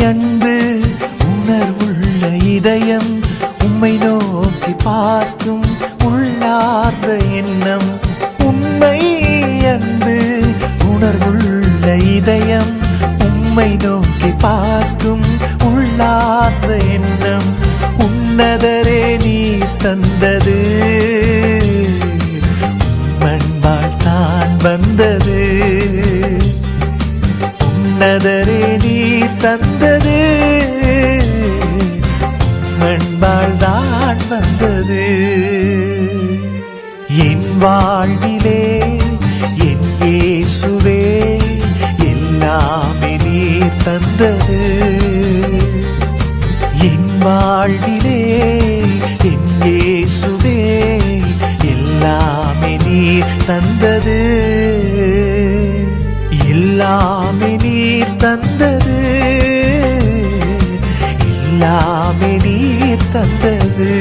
அன்பு உணர்வுள்ள இதயம் உம்மை நோக்கி பார்க்கும் உள்ளார்ந்த எண்ணம். உண்மை அன்பு உணர்வுள்ள இதயம் உம்மை நோக்கி பார்க்கும் உள்ளார்ந்த எண்ணம். உன்னதரே நீ தந்தது. மண்பால் தான் வந்தது. உன்னதரே நீ தந்தது. மண்பால் தான் வந்தது. என் வாழ்விலே என் இயேசுவே எல்லாமே நீர் தந்தது. என் வாழ்விலே என் இயேசுவே எல்லாமே நீர் தந்தது. எல்லாமே நீர் தந்தது? எல்லாமே நீர் தந்தது.